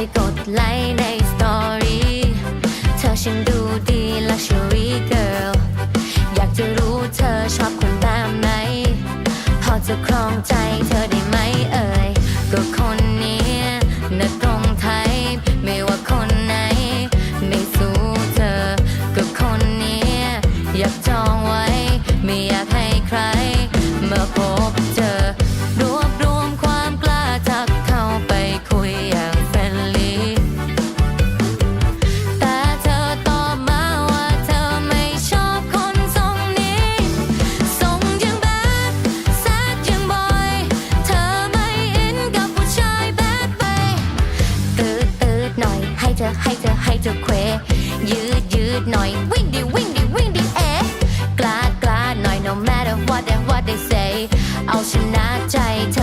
ไปกดไลค์ในสตอรี่เธอฉันดูดี luxury girl อยากจะรู้เธอชอบคนแบบไหน พอจะครองใจเธอได้ เธอให้เธอให้เธอเควยืดยืดหน่อยวิ่งดิวิ่งดิวิ่งดิเอ๊ะกล้ากล้าหน่อย no matter what they what they say เอาชนะใจเธ